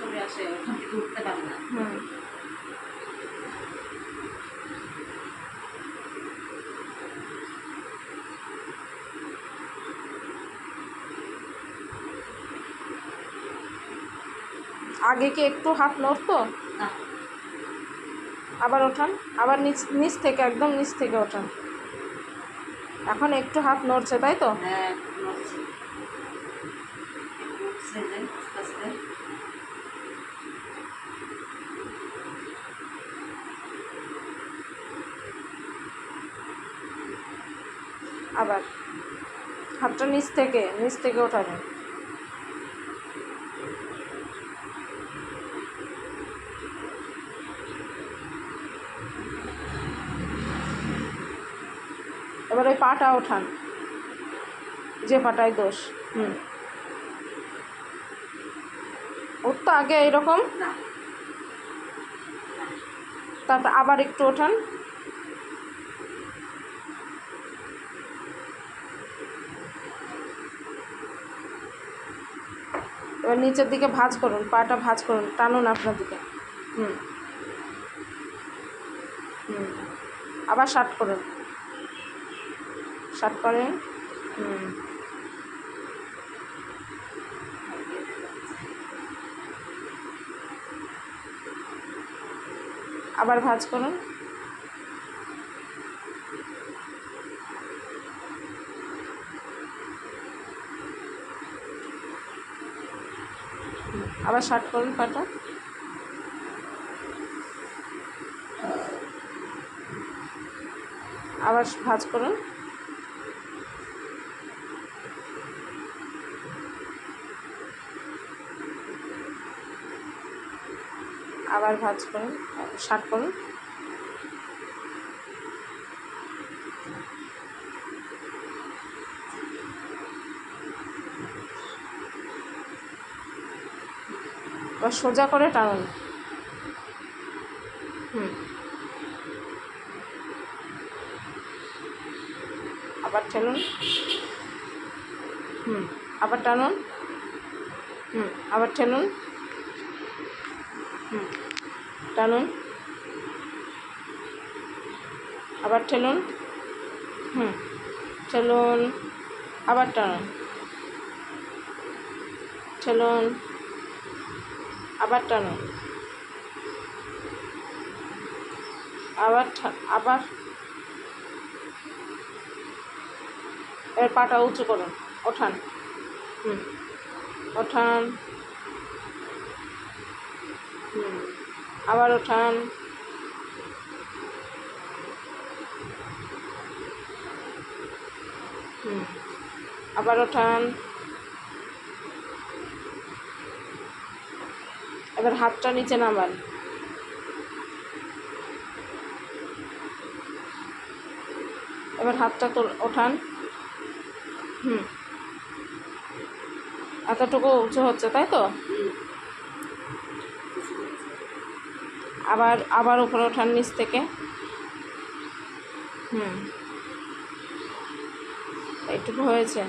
চলে আসে ওখান থেকে উঠতে পারে না। আগে কি একটু হাত নড়তো? আবার ওঠান? আবার নিচ নিচ থেকে একদম নিচ থেকে ওঠান। এখন একটু হাত নড়ছে তাই তো? হ্যাঁ নড়ছে একটু উঠছে যে আস্তে আস্তে আবার হাতটা নিচ থেকে নিচ থেকে ওঠাবেন এবার ওই পাটা ওঠান। যে পাটায় দোষ হুম। উঠতো আগে এইরকম তারপর আবার একটু ওঠান। এবার নিচের দিকে ভাঁজ করুন, পাটা ভাঁজ করুন, টানুন আপনার দিকে। হুম। হুম। আবার শার্ট করুন। শার্ট করে। হুম। আবার ভাঁজ করুন। আবার শার্ট করুন পাটা। আবার ভাজ করুন। আবার ভাজ করুন শার্ট করুন। এবার সোজা করে টানুন। হুম। আবার ঠেলুন। হুম, আবার টানুন। হুম, আবার ঠেলুন। হুম, টানুন। আবার ঠেলুন। হুম, ঠেলুন, আবার টানুন। ঠেলুন। আবার টানুন আবার আবার এর পাটা উঁচু করুন। ওঠান। হুম। ওঠান। হুম। আবার ওঠান। হুম। আবার ওঠান। এবার হাতটা নিচে নামান। এবার হাতটা তো ওঠান। হুম। এতটুকু উঁচু হচ্ছে, তাই তো? আবার আবার উপরে ওঠান নিচ থেকে। হুম। এইটুকু হয়েছে।